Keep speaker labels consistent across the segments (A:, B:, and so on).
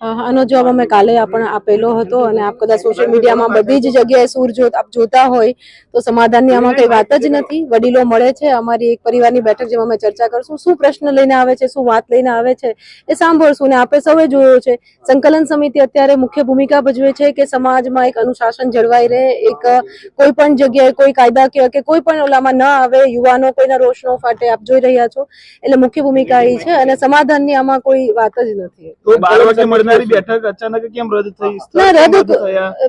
A: આનો જવાબ અમે કાલે પણ આપેલો હતો અને આપ કદાચ સોશિયલ મીડિયામાં બધી જ જગ્યાએ સૂર જો આપ જોતા હોય તો સમાધાનની આમાં કઈ વાત જ નથી. વડીલો મળે છે, અમારી એક પરિવારની બેઠક જેમાં અમે ચર્ચા કરશું. શું પ્રશ્ન લઈને આવે છે, શું વાત લઈને આવે છે એ સાંભળશું ને આપણે સૌએ જોયો છે. સંકલન સમિતિ અત્યારે મુખ્ય ભૂમિકા ભજવે છે કે સમાજમાં એક અનુશાસન જળવાઈ રહે, એક કોઈ પણ જગ્યાએ કોઈ કાયદા કે કોઈ પણ ઓલામાં ન આવે, યુવાનો કોઈના રોશનો ફાટે, આપ જોઈ રહ્યા છો. એટલે મુખ્ય ભૂમિકા એ છે અને સમાધાનની આમાં કોઈ વાત જ નથી.
B: બેઠક અચાનક કેમ રદ થઈ?
A: રદ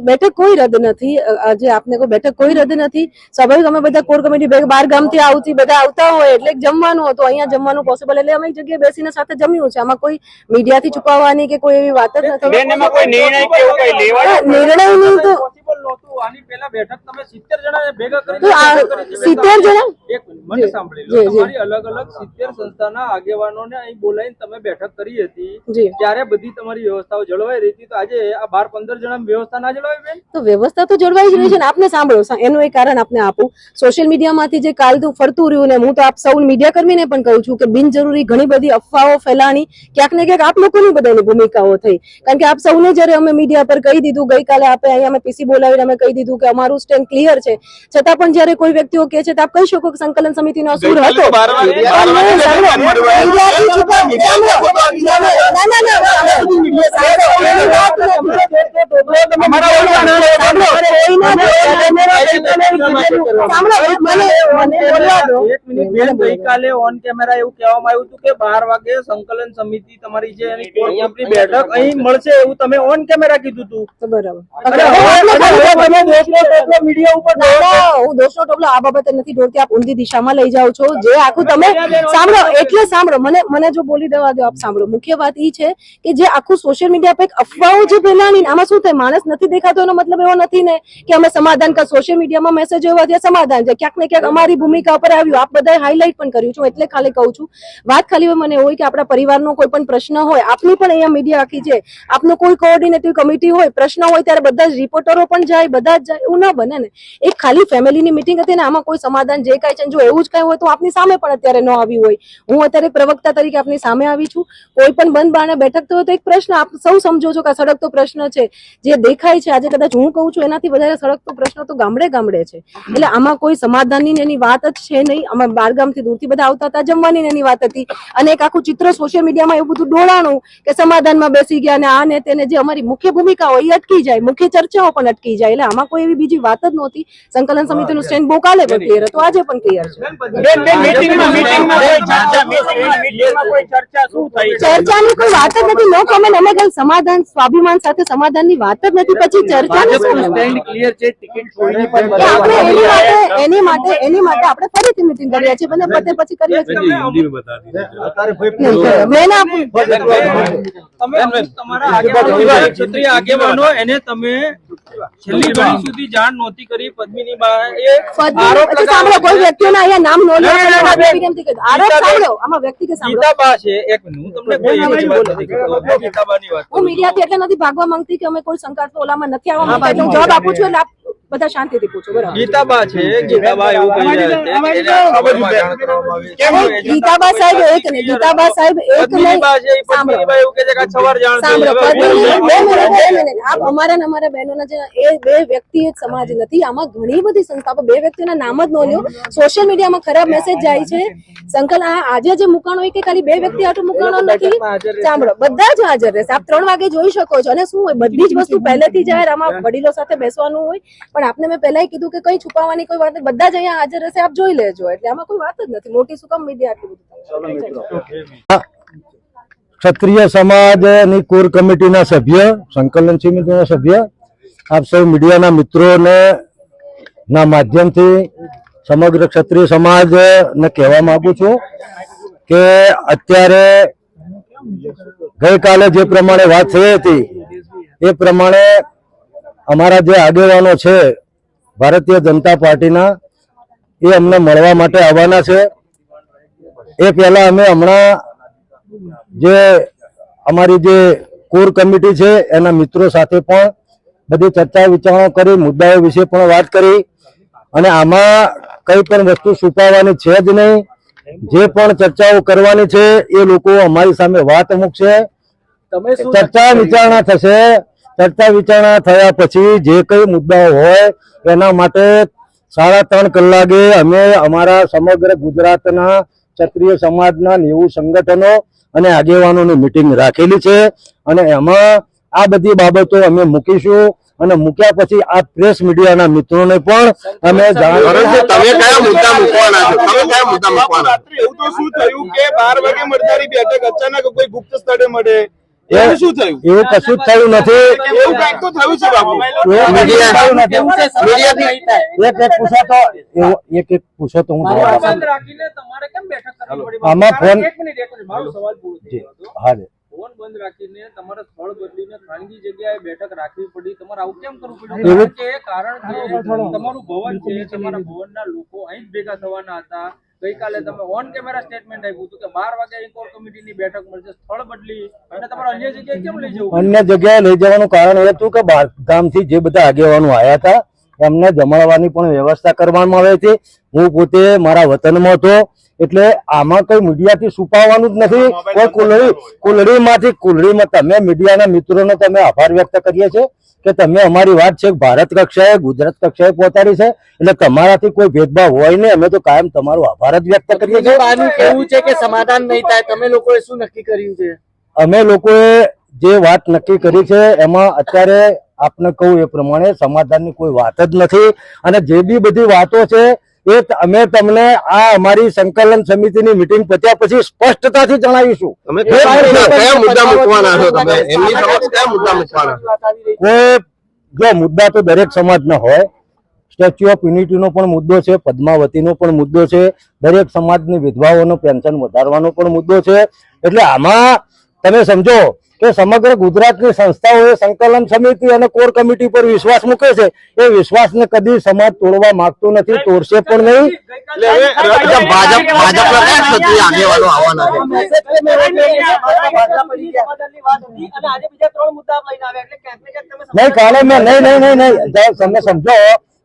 A: બેઠક કોઈ રદ નથી. આજે આપને કોઈ બેઠક કોઈ રદ નથી. સ્વાભાવિક અમે બધા કોર કમિટી બાર બાર ગામથી આવતી બધા આવતા હોય એટલે જમવાનું હતું. અહીંયા જમવાનું પોસિબલ એટલે અમે જગ્યાએ બેસીને સાથે જમ્યું છે. આમાં કોઈ મીડિયાથી છુપાવવાની કે કોઈ એવી વાત જ નથી.
C: નિર્ણય કે એવું કઈ લેવાય
A: હા, નિર્ણયની તો
B: પોસિબલ નહોતું આની પહેલા બેઠક તમે 70 જણાને ભેગા કરીને
A: તો આ
B: બેઠક કરી છે.
A: 70 જણા?
B: મને સાંભળી લો.
A: જી, જી.
B: તમારી અલગ અલગ 70 સંસ્થાના આગેવાનોને અહીં બોલાવીને તમે બેઠક કરી હતી. ત્યારે બધી તમારી વ્યવસ્થાઓ જળવાઈ રહી હતી. તો આજે આ બાર પંદર જણા વ્યવસ્થા ના જળવાઈ બેન?
A: તો વ્યવસ્થા તો જળવાઈ જ રહી છે ને. આપને સાંભળો એનું એક કારણ આપને આપું. સોશિયલ મીડિયામાંથી જે કાલનું ફરતું રહ્યું ને હું તો આપ સૌ મીડિયા કર્મીને પણ કહું છું કે બિનજરૂરી ઘણી બધી અફવાઓ ફેલાણી ક્યાંક ને ક્યાંક આપ લોકોની બધાની ભૂમિકાઓ થઈ. કારણ કે આપ સૌને જ્યારે અમે મીડિયા પર કહી દીધું ગઈકાલે આપણે અહીંયા અમે પીસી બોલાવીને અમે કહી દીધું કે અમારું સ્ટેન્ડ ક્લિયર છે છતાં પણ જયારે કોઈ વ્યક્તિઓ કે છે તો આપ કહી શકો કે સંકલન સમિતિનો અસૂર હતો
B: ગઈકાલે ઓન કેમેરા એવું કહેવામાં આવ્યું હતું કે બાર વાગે સંકલન સમિતિ તમારી જે બેઠક અહીં મળશે એવું તમે ઓન કેમેરા કીધું હતું
A: બરાબર
B: ઉપર
A: હું દોષનો ટોપલો આ બાબતે નથી ઢોળતી. આપ ઊંધી દિશામાં લઈ જાઓ છો. જે આખું તમે સાંભળો એટલે સાંભળો. મને મને જો બોલી દેવા દો આપ સાંભળો. મુખ્ય વાત એ છે કે જે આખું સોશિયલ મીડિયા પર એક અફવાઓ જે ફેલાણી આમાં શું થાય? માણસ નથી દેખાતો એનો મતલબ એવો નથી ને કે અમે સમાધાન કર સોશિયલ મીડિયામાં મેસેજ એવા છે સમાધાન છે. ક્યાંક ને ક્યાંક અમારી ભૂમિકા પર આવ્યું. આપ બધા હાઇલાઇટ પણ કર્યું છું. એટલે ખાલી કહું છું. વાત ખાલી મને હોય કે આપણા પરિવારનો કોઈ પણ પ્રશ્ન હોય આપની પણ અહીંયા મીડિયા આખી છે. આપનું કોઈ કોઓર્ડિનેટિવ કમિટી હોય પ્રશ્ન હોય ત્યારે બધા જ રિપોર્ટરો પણ જાય, બધા જ જાય, એવું ના બને ને. એક ખાલી ફેમિલીની મિટિંગ હતી ને, આમાં કોઈ સમાધાન, જે કાંઈ છે જો એવું જ કાંઈ હોય તો આપની સામે પણ અત્યારે ન આવી હોય. હું અત્યારે પ્રવક્તા તરીકે આપની સામે આવી છું. કોઈ પણ બંધ બારણે બેઠક થયો તો એક પ્રશ્ન આપ સૌ સમજો છો કે સળગતો પ્રશ્ન છે. જે દેખાય છે, આજે કદાચ હું કહું છું, એનાથી વધારે સળગતો પ્રશ્ન તો ગામડે ગામડે છે. એટલે આમાં કોઈ સમાધાનની એની વાત જ છે નહીં. આમાં બારગામથી દૂરથી બધા આવતા હતા, જમવાની એની વાત હતી. અને એક આખું ચિત્ર સોશિયલ મીડિયામાં એવું બધું ડોળાણું કે સમાધાનમાં બેસી ગયા ને આ ને તેને જે અમારી મુખ્ય ભૂમિકા હોય, એ અટકી જાય. મુખ્ય ચર્ચાઓ પણ અટકી જાય. એટલે આમાં કોઈ એવી બીજી વાત જ નહોતી. સંકલન સમિતિનું સ્ટેન્ડ બહુ કાલે પણ ક્લિયર હતું. આજે પણ ક્લિયર છે.
C: બેન બેન મીટિંગમાં મીટિંગમાં કોઈ ચર્ચા મીટિંગમાં મીટિંગમાં કોઈ ચર્ચા
A: ચર્ચાની કોઈ વાત જ નથી. નો કોમેન્ટ અમે કઈ સમાધાન સ્વાભિમાન સાથે સમાધાનની વાત જ નથી. પછી ચર્ચાની શું વાત?
B: સ્ટેન્ડ ક્લિયર છે ટિકિટ છોડીને પણ
A: કે આપણે એની માટે એની માટે એની માટે આપણે ફરીથી મીટિંગ કરીએ છીએ. બંને પતે પછી કરીએ છીએ. મેં ના
B: તમારા આગેવાનો આગેવાનો એને તમે છેલ્લી ઘડી સુધી જાણ નહોતી કરી પદ્મિની બા આરોપ
A: સાંભળો કોઈ વ્યક્તિઓના અહીંયા નામ નો લો
B: ના, ના, ના, બેન.
A: કેમથી કીધું? આરોપ સાંભળો આમાં વ્યક્તિ કે સાંભળો.
B: ગીતાબા છે એક હું તમને કોઈ વાત નથી કરતો ગીતાબાની વાત
A: હું મીડિયાથી એટલે નથી ભાગવા માંગતી કે અમે કોઈ શંકાસ્પદ ઓલામાં નથી આવવા માંગતા. હું જવાબ આપું છું એટલે બધા શાંતિથી પૂછો બરાબર.
B: ગીતાબા છે ગીતાબા એવું કહી રહ્યા છે
A: ગીતાબા સાહેબ એક ને ગીતાબા સાહેબ એક ને
B: પદ્મિનીબા એવું કહે છે કે સવાર જાણ થઈ
A: પદ્મિની, બે મિનિટ આપ અમારા ને અમારા બહેનોના જે એ બે વ્યક્તિ જ સમાજ નથી આમાં ઘણી બધી સંસ્થાઓ બે વ્યક્તિઓના નામ જ નો લ્યો સોશિયલ મીડિયામાં ખરાબ મેસેજ જાય છે. સંકલ આ આજે જે મુકાણો હોય કે ખાલી બે વ્યક્તિ આટલું મુકાણો નથી? સાંભળો બધા જ હાજર રહેશે. આપ ત્રણ વાગે જોઈ શકો છો અને શું હોય? બધી જ વસ્તુ પહેલેથી જાહેર આમાં વડીલો સાથે બેસવાનું હોય પણ આપને મેં પહેલા કીધું કે કઈ છુપાવવાની કોઈ વાત બધા જ અહીંયા હાજર હશે આપ જોઈ લેજો. એટલે આમાં કોઈ વાત જ નથી. મોટી શું કામ મીડિયા આટલું બધું
D: ક્ષત્રિય સમાજની કોર કમિટીના સભ્ય સંકલન સમિતિના સભ્ય આપ સૌ મીડિયાના મિત્રોને ના માધ્યમથી સમગ્ર ક્ષત્રિય સમાજને કહેવા માંગુ છું કે અત્યારે ગઈકાલે જે પ્રમાણે વાત થઈ હતી એ પ્રમાણે અમારા જે આગેવાનો છે ભારતીય જનતા પાર્ટીના એ અમને મળવા માટે આવવાના છે. એ પહેલા અમે હમણાં જે અમારી જે કોર કમિટી છે એના મિત્રો સાથે પણ બધી ચર્ચા વિચારણા કરી મુદ્દાઓ વિશે પણ વાત કરી. અને આમાં કઈ પણ વસ્તુ છુપાવવાની છે જ નહીં. જે પણ ચર્ચાઓ કરવાની છે એ લોકો અમારી સામે વાત મૂકશે.
C: છે
D: ચર્ચા વિચારણા થશે. ચર્ચા વિચારણા થયા પછી જે કઈ મુદ્દાઓ હોય એના માટે સાડા ત્રણ કલાકે અમે અમારા સમગ્ર ગુજરાતના ક્ષત્રિય સમાજના નેવું સંગઠનો અને આગેવાનોની મિટિંગ રાખેલી છે. અને એમાં આ બધી બાબતો અમે મૂકીશું. અને મૂક્યા પછી આ પ્રેસ મીડિયાના મિત્રોને પણ અમે જાણ
E: એવું તો શું થયું કે બાર વાગે મળનારી બેઠક અચાનક કોઈ ગુપ્ત સ્થળે મળે. એવું શું થયું
D: એવું કશું જ થયું નથી
E: એવું કંઈક તો થયું છે બાપુ
D: એવું
F: મીડિયા-
D: થયું નથી.
C: કેવું છે સમાધાન નહીં થાય
D: એક એક પૂછે તો એવું એક એક પૂછે તો હું જવાબ આપું.
B: બંધ રાખીને તમારે કેમ બેઠક કરવી પડી
D: આમાં ફોન-
B: એક મિનિટ એક મિનિટ મારો સવાલ પૂરો થઈ ગયો હતો.
D: હા.
B: ફોન બંધ રાખીને તમારે સ્થળ બદલીને ખાનગી જગ્યાએ બેઠક રાખવી પડી. તમારે આવું કેમ કરવું પડ્યું? કારણ કે કારણ કે તમારું ભવન છે તમારા ભવનના લોકો અહીં જ ભેગા થવાના હતા. ગઈકાલે તમે ઓન કેમેરા સ્ટેટમેન્ટ આપ્યું હતું કે બાર વાગે કોર કમિટીની બેઠક મળશે સ્થળ બદલી અને તમારે અન્ય જગ્યાએ કેમ લઈ જવું?
D: અન્ય જગ્યાએ લઈ જવાનું કારણ એ હતું કે બહાર ગામથી જે બધા આગેવાનો આવ્યા હતા એમને જમાડવાની પણ વ્યવસ્થા કરવામાં આવે છે. હું પોતે મારા વતનમાં હતો એટલે આમાં કઈ મીડિયાથી છુપાવવાનું જ નથી. કોઈ કુલડી કુલડીમાંથી કુલડીમાં તમે મીડિયાના મિત્રોનો તમે આભાર વ્યક્ત કરીએ છીએ કે તમે અમારી વાત છે ભારત કક્ષાએ ગુજરાત કક્ષાએ પહોંચાડી છે. એટલે તમારાથી કોઈ ભેદભાવ હોય નહીં. અમે તો કાયમ તમારો આભાર જ વ્યક્ત કરીએ છીએ.
C: કેવું છે કે સમાધાન નહીં થાય? તમે લોકોએ શું નક્કી કર્યું છે?
D: અમે લોકોએ જે વાત નક્કી કરી છે એમાં અત્યારે આપને કહું એ પ્રમાણે સમાધાનની કોઈ વાત જ નથી. અને જે બી બધી વાતો છે એ અમે તમને આ અમારી સંકલન સમિતિની મિટિંગ પત્યા પછી સ્પષ્ટતાથી જણાવીશું. કોઈ જો મુદ્દા તો દરેક સમાજનો હોય. સ્ટેચ્યુ ઓફ યુનિટીનો પણ મુદ્દો છે પદ્માવતીનો પણ મુદ્દો છે દરેક સમાજની વિધવાઓનો પેન્શન વધારવાનો પણ મુદ્દો છે. એટલે આમાં તમે સમજો કે સમગ્ર ગુજરાતની સંસ્થાઓએ સંકલન સમિતિ અને કોર કમિટી પર વિશ્વાસ મૂકે છે. એ વિશ્વાસને કદી સમાજ તોડવા માંગતો નથી તોડશે પણ નહીં. નહીં કાલે મેં નહીં નહીં નહીં નહીં. તમે સમજો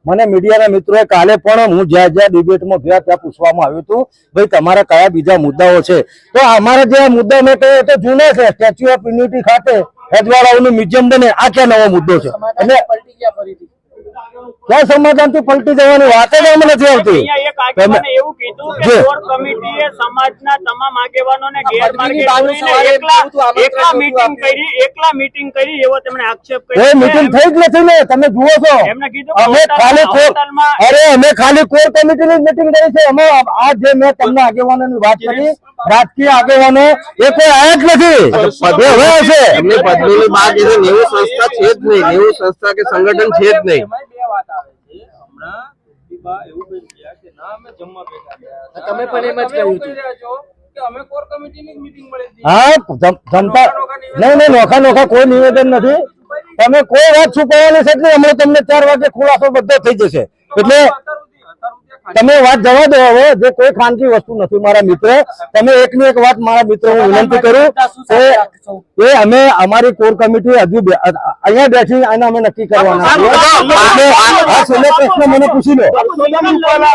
D: મને મીડિયાના મિત્રોએ કાલે પણ હું જ્યાં જ્યાં ડિબેટમાં ગયા ત્યાં પૂછવામાં આવ્યું હતું ભાઈ તમારા કયા બીજા મુદ્દાઓ છે? તો અમારા જે મુદ્દા મેં કહ્યું તો જૂનો છે. સ્ટેચ્યુ ઓફ યુનિટી ખાતે રજવાડાઓનું મ્યુઝિયમ બને. આ ક્યાં નવો મુદ્દો છે? એટલે
C: પલટી ગયા ફરીથી.
D: ક્યાં સમાધાનથી પલટી જવાની વાત જ એમ નથી આવતી?
G: એવું કીધું કે કોર કમિટીએ સમાજના તમામ આગેવાનોને ગેરમાર્ગે એકલા મીટિંગ કરી એકલા મીટિંગ કરી એવો તેમણે આક્ષેપ
D: એ
G: કર્યો
D: મિટિંગ. થઈ જ નથી ને તમે જુઓ છો.
G: એમને કીધું
D: અમે ખાલી કોર અરે અમે ખાલી કોર કમિટીની મીટિંગ કરી છે. અમે આ જે મેં તમને આગેવાનોની વાત કરી રાજકીય આગેવાનો એ કોઈ આયા જ નથી. એ હવે હશે
F: એમની કીધું નેવું સંસ્થા છે જ નહીં. નેવું સંસ્થા કે સંગઠન છે જ નહીં.
B: એમાંય બે વાત આવે છે. હમણાં દીપા એવું કહી રહ્યા કે ના અમે જમવા ભેગા ગયા હતા.
C: તમે પણ એમ જ
B: હતી.
D: નોખા નોખા કોઈ નિવેદન નથી. તમે કોઈ વાત છુપાવવાની છે એટલે નહીં. હમણાં તમને ચાર વાગે ખુલાસો બધો થઈ જશે. એટલે
B: અત્યાર સુધી- અત્યાર સુધી આ
D: તમે વાત જવા દો હવે જે કોઈ ખાનગી વસ્તુ નથી મારા મિત્ર તમે એકની એક વાત મારા મિત્ર હું વિનંતી કરું કે અમે અમારી કોર કમિટી હજુ અહીંયા બેઠી અને અમે નક્કી કરવાના છીએ. છેલ્લો પ્રશ્ન મને પૂછી લો.
E: પરસોત્તમ રૂપાલા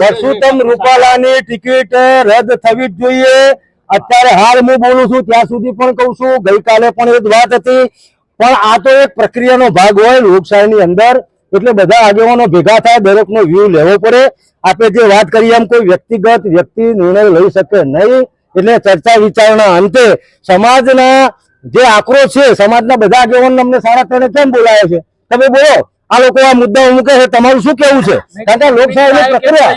E: પરસોત્તમ રૂપાલાની ટિકિટ રદ થવી
D: જ જોઈએ? અત્યારે હાલ હું બોલું છું ત્યાં સુધી પણ કહું છું ગઈકાલે પણ એ જ વાત હતી. પણ આ તો એક પ્રક્રિયાનો ભાગ હોય લોકશાહીની અંદર એટલે બધા આગેવાનો ભેગા થાય દરેકનો વ્યૂ લેવો પડે. આપણે જે વાત કરીએ એમ કોઈ વ્યક્તિગત વ્યક્તિ નિર્ણય લઈ શકે નહીં એટલે ચર્ચા વિચારણા અંતે સમાજના જે આક્રોશ છે સમાજના બધા આગેવાનો અમને સારા તણે કેમ બોલાવે છે? તમે બોલો. આ લોકો આ મુદ્દાઓ મૂકે છે. તમારું શું કેવું છે? કારણ કે લોકશાહીની પ્રક્રિયા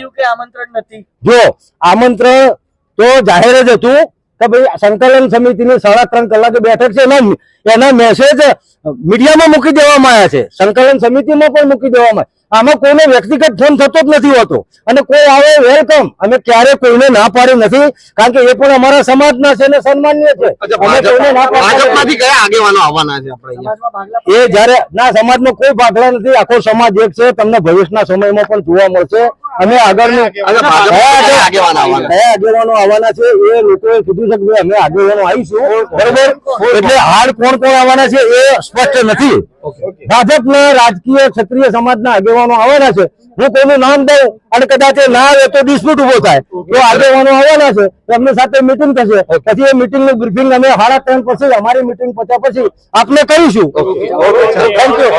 D: જો આમંત્રણ તો જાહેર જ હતું. કે ભાઈ સંકલન સમિતિની સાડા ત્રણ કલાકે બેઠક છે, એના એના મેસેજ મીડિયામાં મૂકી દેવામાં આવ્યા છે સંકલન સમિતિમાં પણ મૂકી દેવામાં. આમાં કોઈને વ્યક્તિગત ફોન થતો જ નથી હોતો. અને કોઈ આવે વેલકમ અમે ક્યારે કોઈને ના પાડી નથી કારણ કે એ પણ અમારા સમાજના છે અને સન્માનીય છે. એ જયારે ના સમાજમાં કોઈ ભાગલા નથી આખો સમાજ એક છે તમને ભવિષ્યના સમયમાં પણ જોવા મળશે. અમે આગળનું
F: આવવાના?
D: આગેવાનો આવવાના છે એ લોકોએ કીધું છે કે અમે આગેવાનો આવીશું. બરોબર? એટલે હાલ કોણ કોણ આવવાના છે એ સ્પષ્ટ નથી. ભાજપના રાજકીય ક્ષત્રિય સમાજના આગેવાનો આવવાના છે. હું કોઈનું નામ દઉં અને કદાચ એ ના આવે તો ડિસ્પ્યુટ ઊભો થાય. તો આગેવાનો આવવાના છે એમની સાથે મિટિંગ થશે. પછી એ મિટિંગનું બ્રિફિંગ અમે સાડા ત્રણ પછી અમારી મિટિંગ પત્યા પછી આપને કરીશું થેન્ક યુ